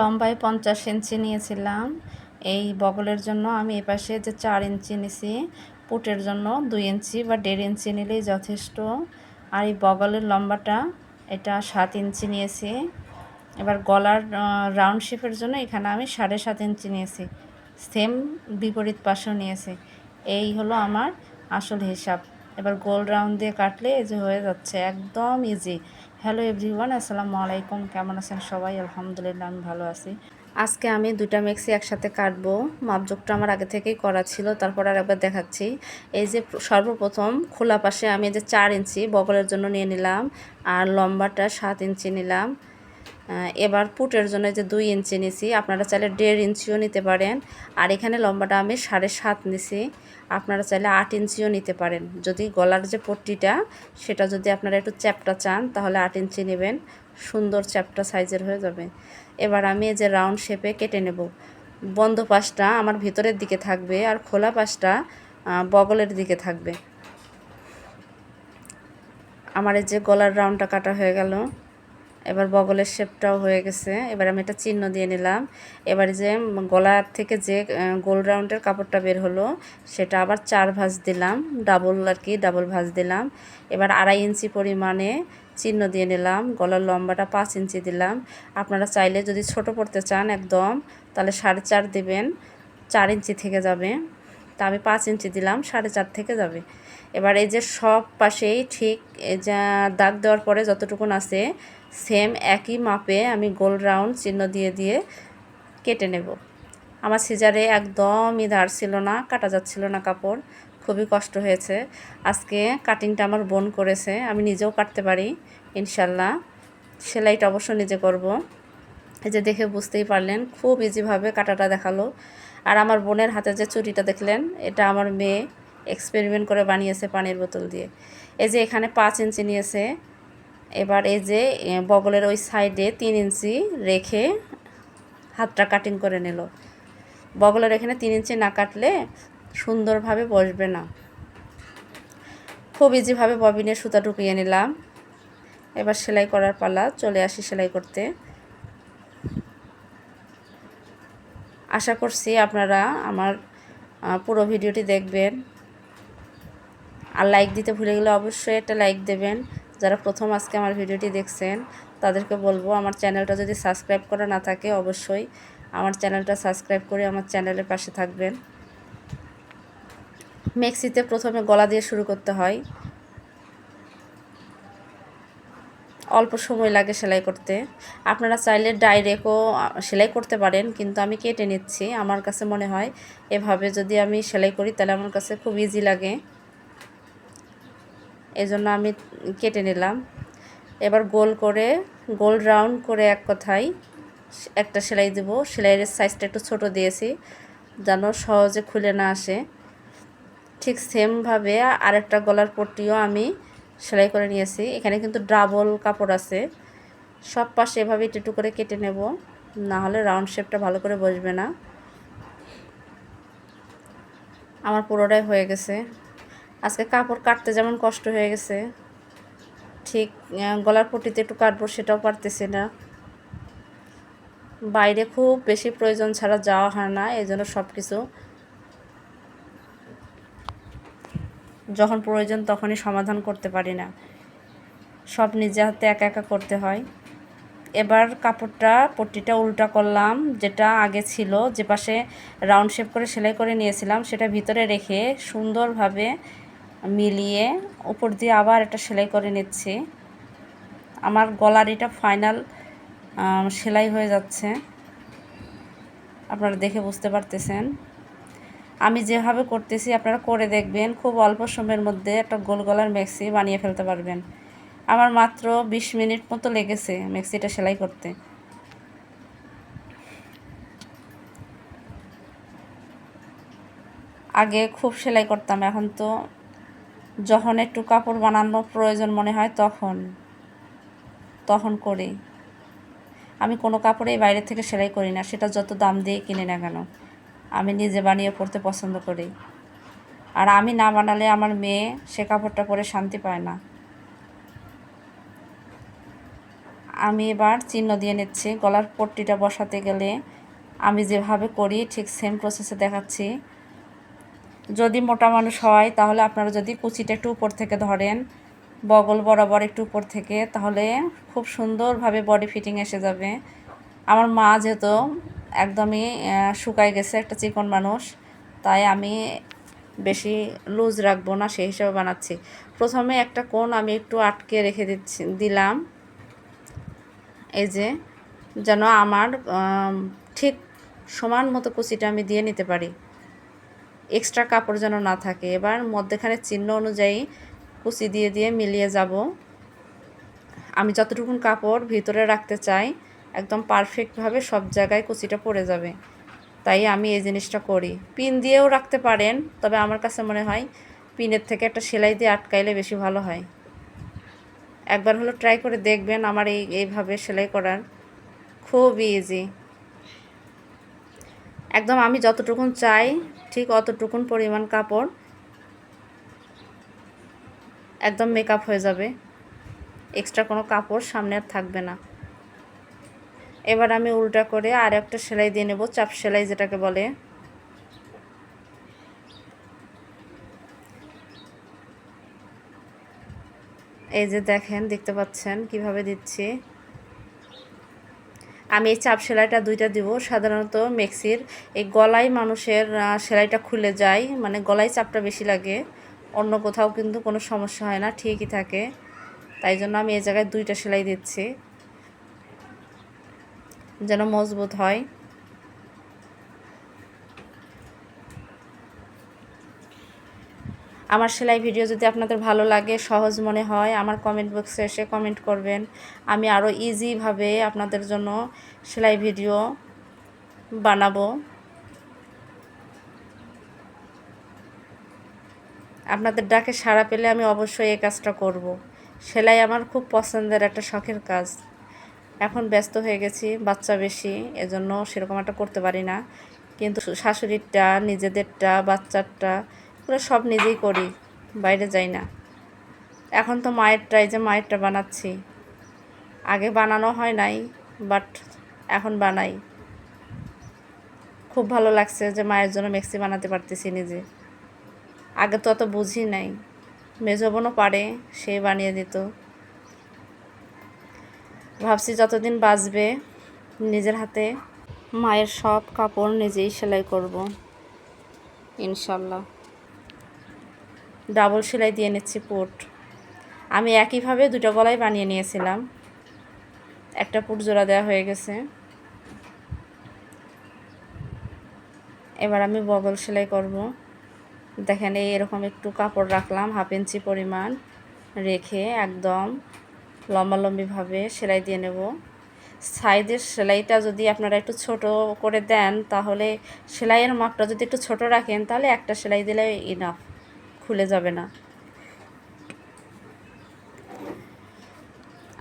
লম্বায় পঞ্চাশ ইঞ্চি নিয়েছিলাম। এই বগলের জন্য আমি এপাশে যে চার ইঞ্চি নিছি, পুটের জন্য দুই ইঞ্চি বা দেড় ইঞ্চি নিলেই যথেষ্ট। আর এই বগলের লম্বাটা, এটা সাত ইঞ্চি নিয়েছি। এবার গলার রাউন্ড শেপের জন্য এখানে আমি সাড়ে সাত ইঞ্চি নিয়েছি। সেম বিপরীত পাশেও নিয়েছি। এই হলো আমার আসল হিসাব। এবার গোল রাউন্ড দিয়ে কাটলে এই যে হয়ে যাচ্ছে, একদম ইজি হ্যালো এভরিওয়ান, আসসালামু আলাইকুম। কেমন আছেন সবাই? আলহামদুলিল্লাহ, আমি ভালো আছি। আজকে আমি দুটা মিক্সি একসাথে কাটবো। মাপজোকটা আমার আগে থেকেই করা ছিল, তারপর আর একবার দেখাচ্ছি। এই যে সর্বপ্রথম খোলা পাশে আমি যে চার ইঞ্চি বগলের জন্য নিয়ে নিলাম, আর লম্বাটা সাত ইঞ্চি নিলাম। এবার পুটের জন্য যে দুই ইঞ্চি নিছি, আপনারা চাইলে দেড় ইঞ্চিও নিতে পারেন। আর এখানে লম্বাটা আমি সাড়ে সাত নিছি, আপনারা চাইলে আট ইঞ্চিও নিতে পারেন। যদি গলার যে পট্টিটা, সেটা যদি আপনারা একটু চ্যাপটা চান, তাহলে আট ইঞ্চি নেবেন। সুন্দর চ্যাপটা সাইজের হয়ে যাবে। এবার আমি এই যে রাউন্ড শেপে কেটে নেব। বন্ধ পাশটা আমার ভিতরের দিকে থাকবে আর খোলা পাশটা বগলের দিকে থাকবে। আমার এই যে গলার রাউন্ডটা কাটা হয়ে গেল। এবার বগলের শেপটাও হয়ে গেছে। এবার আমি একটা চিহ্ন দিয়ে নিলাম। এবার যে গলার থেকে যে গোল রাউন্ডের কাপড়টা বের হলো, সেটা আবার চার ভাঁজ দিলাম। ডাবল আর কি ডাবল ভাঁজ দিলাম। এবার আড়াই ইঞ্চি পরিমাণে চিহ্ন দিয়ে নিলাম। গলার লম্বাটা পাঁচ ইঞ্চি দিলাম। আপনারা চাইলে যদি ছোট পড়তে চান একদম, তাহলে সাড়ে চার দেবেন। চার ইঞ্চি থেকে যাবে। তা আমি পাঁচ ইঞ্চি দিলাম, সাড়ে চার থেকে যাবে। এবার এই যে সব পাশেই ঠিক যা দাগ দেওয়ার পরে যতটুকুন আছে সেম একই মাপে আমি গোল রাউন্ড চিহ্ন দিয়ে দিয়ে কেটে নেব। আমার সিজারে একদমই ধার ছিল না, কাটা যাচ্ছিল না কাপড়, খুবই কষ্ট হয়েছে। আজকে কাটিংটা আমার বোন করেছে, আমি নিজেও কাটতে পারি, ইনশাল্লাহ। সেলাইটা অবশ্য নিজে করব। এই যে দেখে বুঝতেই পারলেন, খুব ইজিভাবে কাটাটা দেখাল। আর আমার বোনের হাতে যে চুরিটা দেখলেন, এটা আমার মেয়ে এক্সপেরিমেন্ট করে বানিয়েছে পানির বোতল দিয়ে। এই যে এখানে পাঁচ ইঞ্চি নিয়েছে। এবার এই যে বগলের ওই সাইডে তিন ইঞ্চি রেখে হাতটা কাটিং করে নিল। বগলের এখানে তিন ইঞ্চি না কাটলে সুন্দরভাবে বসবে না। খুব ইজিভাবে ববিনের সুতা ঢুকিয়ে নিলাম। এবার সেলাই করার পালা, চলে আসি সেলাই করতে। আশা করছি আপনারা আমার পুরো ভিডিওটি দেখবেন। আর লাইক দিতে ভুলে গেলে অবশ্যই একটা লাইক দেবেন। যারা প্রথম আজকে আমার ভিডিওটি দেখছেন, তাদেরকে বলব আমার চ্যানেলটা যদি সাবস্ক্রাইব করা না থাকে অবশ্যই আমার চ্যানেলটা সাবস্ক্রাইব করে আমার চ্যানেলের পাশে থাকবেন। মেক্সিতে প্রথমে গলা দিয়ে শুরু করতে হয়। অল্প সময় লাগে সেলাই করতে। আপনারা চাইলে ডাইরেক্টও সেলাই করতে পারেন, কিন্তু আমি কেটে নিচ্ছি। আমার কাছে মনে হয় এভাবে যদি আমি সেলাই করি, তাহলে আমার কাছে খুব ইজি লাগে। এই জন্য আমি কেটে নিলাম। এবার গোল করে, গোল রাউন্ড করে এক কথায় একটা সেলাই দেব। সেলাইয়ের সাইজটা একটু ছোট দিয়েছি, যেন সহজে খুলে না আসে। ঠিক সেমভাবে আরেকটা গলার পট্টিও আমি সেলাই করে নিয়েছি। এখানে কিন্তু ডাবল কাপড় আছে। সব পাশে এভাবে একটু করে কেটে নেব। না হলে রাউন্ড শেপটা ভালো করে বসবে না। আমার পুরোটাই হয়ে গেছে। আজকে কাপড় কাটতে যেমন কষ্ট হয়ে গেছে, ঠিক গলার পটিতে একটু কাটবো সেটাও পারতেছি না। বাইরে খুব বেশি প্রয়োজন ছাড়া যাওয়া হয় না, এই জন্য সব কিছু যখন প্রয়োজন তখনই সমাধান করতে পারি না। সব নিজে হাতে একা একা করতে হয়। এবার কাপড়টা, পট্টিটা উল্টা করলাম, যেটা আগে ছিল, যে পাশে রাউন্ড শেপ করে সেলাই করে নিয়েছিলাম, সেটা ভিতরে রেখে সুন্দরভাবে মিলিয়ে উপর দিয়ে আবার একটা সেলাই করে নিচ্ছি। আমার গলার এটা ফাইনাল সেলাই হয়ে যাচ্ছে। আপনারা দেখে বুঝতে পারতেছেন। আমি যেভাবে করতেছি আপনারা করে দেখবেন, খুব অল্প সময়ের মধ্যে একটা গোল গলার মেক্সি বানিয়ে ফেলতে পারবেন। আমার মাত্র ২০ মিনিট মতো লেগেছে মেক্সিটা সেলাই করতে। আগে খুব সেলাই করতাম, এখন তো যখন একটু কাপড় বানানোর প্রয়োজন মনে হয় তখন তখন করি। আমি কোনো কাপড়েই বাইরে থেকে সেলাই করি না, সেটা যত দাম দিয়ে কিনে না কেন। আমি নিজে বানিয়ে পড়তে পছন্দ করি। আর আমি না বানালে আমার মেয়ে সে কাপড়টা পরে শান্তি পায় না। আমি এবার চিহ্ন দিয়ে নিচ্ছি, গলার পট্টিটা বসাতে গেলে আমি যেভাবে করি ঠিক সেম প্রসেসে দেখাচ্ছি। যদি মোটা মানুষ হয়, তাহলে আপনারা যদি কুচিটা একটু উপর থেকে ধরেন, বগল বরাবর একটু উপর থেকে, তাহলে খুব সুন্দরভাবে বডি ফিটিং এসে যাবে। আমার মা যেহেতু একদমই শুকায় গেছে একটা চিকন মানুষ। তাই আমি বেশি লুজ রাখব না, সেই হিসাবে বানাচ্ছি। প্রথমে একটা কোণ আমি একটু আটকে রেখে দিচ্ছি, দিলাম। এই যে, যেন আমার ঠিক সমান মতো কুচিটা আমি দিয়ে নিতে পারি। এক্সট্রা কাপড় যেন না থাকে। এবার মধ্যেখানে চিহ্ন অনুযায়ী কুচি দিয়ে দিয়ে মিলিয়ে যাব। আমি যতটুকুন কাপড় ভিতরে রাখতে চাই একদম পারফেক্টভাবে সব জায়গায় কুচিটা পড়ে যাবে। তাই আমি এই জিনিসটা করি। পিন দিয়েও রাখতে পারেন, তবে আমার কাছে মনে হয় পিনের থেকে একটা সেলাই দিয়ে আটকাইলে বেশি ভালো হয়। একবার হলো ট্রাই করে দেখবেন আমার এই, এইভাবে সেলাই করার। খুব ইজি একদম আমি যতটুকুন চাই, ঠিক অতটুকুন পরিমাণ কাপড়, একদম মেকআপ হয়ে যাবে। এক্সট্রা কোনো কাপড় সামনে আর থাকবে না। এবার আমি উল্টা করে আর একটা সেলাই দিয়ে নেব, চাপ সেলাই যেটাকে বলে। এই যে দেখেন, দেখতে পাচ্ছেন কীভাবে দিচ্ছি। আমি এই চাপ সেলাইটা দুইটা দিব, সাধারণত মেক্সির এই গলায় মানুষের সেলাইটা খুলে যায় মানে গলায় চাপটা বেশি লাগে। অন্য কোথাও কিন্তু কোনো সমস্যা হয় না, ঠিকই থাকে। তাই জন্য আমি এই জায়গায় দুইটা সেলাই দিচ্ছি। যেন মজবুত হয়। আমার সেলাই ভিডিও যদি আপনাদের ভালো লাগে, সহজ মনে হয়, আমার কমেন্ট বক্সে এসে কমেন্ট করবেন। আমি আরও ইজিভাবে আপনাদের জন্য সেলাই ভিডিও বানাবো। আপনাদের ডাকে সাড়া পেলে আমি অবশ্যই এই কাজটা করব। সেলাই আমার খুব পছন্দের একটা শখের কাজ। এখন ব্যস্ত হয়ে গেছি, বাচ্চা বেশি, এজন্য সেরকম একটা করতে পারি না। কিন্তু শাশুড়িরটা, নিজেদেরটা, বাচ্চারটা পুরো সব নিজেই করি, বাইরে যাই না। এখন তো মায়েরটা এই যে মায়েরটা বানাচ্ছি। আগে বানানো হয় নাই, বাট এখন বানাই। খুব ভালো লাগছে যে মায়ের জন্য মেক্সি বানাতে পারতেছি নিজে। আগে তো অত বুঝি নাই। মেজো বোনও পারে, সে বানিয়ে দিত। ভাবছি যতদিন বাঁচবে নিজের হাতে, মায়ের সব কাপড় নিজেই সেলাই করব। ইনশাল্লাহ। ডাবল সেলাই দিয়ে নিচ্ছি পুট। আমি একইভাবে দুটো গলায় বানিয়ে নিয়েছিলাম। একটা পুট জোড়া দেওয়া হয়ে গেছে। এবার আমি বগল সেলাই করব। দেখেন এই এরকম একটু কাপড় রাখলাম, হাফ ইঞ্চি পরিমাণ রেখে একদম লম্বালম্বিভাবে সেলাই দিয়ে নেব। সাইজের সেলাইটা যদি আপনারা একটু ছোট করে দেন, তাহলে সেলাইয়ের মাপটা যদি একটু ছোট রাখেন, তাহলে একটা সেলাই দিলে ইনাফ খুলে যাবে না।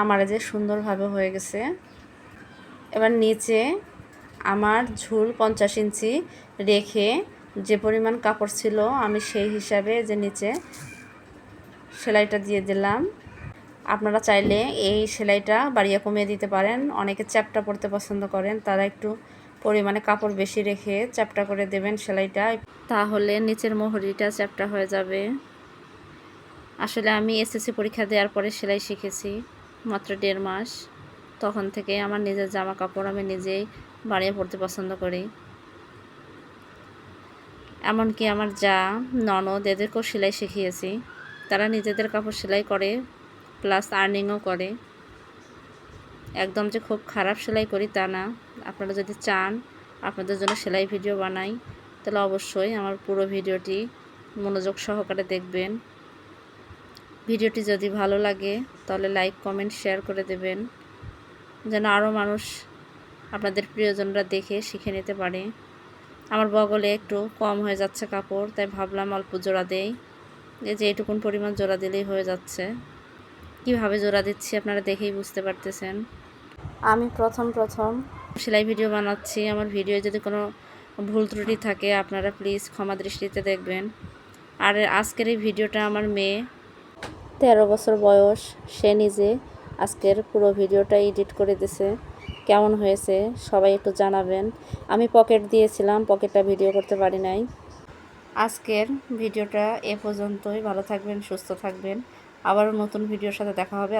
আমার যে সুন্দরভাবে হয়ে গেছে। এবার নিচে আমার ঝুল পঞ্চাশ ইঞ্চি রেখে যে পরিমাণ কাপড় ছিল, আমি সেই হিসাবে যে নিচে সেলাইটা দিয়ে দিলাম। আপনারা চাইলে এই সেলাইটা বাড়িয়ে কমিয়ে দিতে পারেন। অনেকে চ্যাপটা পরতে পছন্দ করেন, তারা একটু পরিমাণে কাপড় বেশি রেখে চ্যাপটা করে দেবেন সেলাইটা। তাহলে নিচের মোহরিটা চ্যাপটা হয়ে যাবে। আসলে আমি এসএসসি পরীক্ষা দেওয়ার পরে সেলাই শিখেছি, মাত্র দেড় মাস। তখন থেকে আমার নিজের জামা কাপড় আমি নিজেই বাড়িয়ে পরতে পছন্দ করি। এমনকি আমার যা ননদ এদেরকেও সেলাই শিখিয়েছি, তারা নিজেদের কাপড় সেলাই করে প্লাস আর্নিংও করে। একদম যে খুব খারাপ সেলাই করি তা না। আপনারা যদি চান, আপনাদের জন্য সেলাই ভিডিও বানাই, তাহলে অবশ্যই আমার পুরো ভিডিওটি মনোযোগ সহকারে দেখবেন। ভিডিওটি যদি ভালো লাগে, তাহলে লাইক কমেন্ট শেয়ার করে দেবেন। যেন আরও মানুষ আপনাদের প্রিয়জনরা দেখে, শিখে নিতে পারে। আমার বগলে একটু কম হয়ে যাচ্ছে কাপড়, তাই ভাবলাম অল্প জোড়া দেই। এই যে এইটুকুন পরিমাণ জোড়া দিলেই হয়ে যাচ্ছে। কীভাবে জোড়া দিচ্ছি আপনারা দেখেই বুঝতে পারতেছেন। আমি প্রথম প্রথম। সেলাই ভিডিও বানাচ্ছি আমার ভিডিও যদি কোনো ভুল ত্রুটি থাকে আপনারা প্লিজ ক্ষমা দৃষ্টিতে দেখবেন। আর আজকের এই ভিডিওটা আমার মেয়ে তেরো বছর বয়স সে নিজে আজকের পুরো ভিডিওটা এডিট করে দিছে। কেমন হয়েছে সবাই একটু জানাবেন। আমি পকেট দিয়েছিলাম পকেটটা ভিডিও করতে পারি নাই। আজকের ভিডিওটা এ পর্যন্তই ভালো থাকবেন সুস্থ থাকবেন। আবারও নতুন ভিডিওর সাথে দেখা হবে।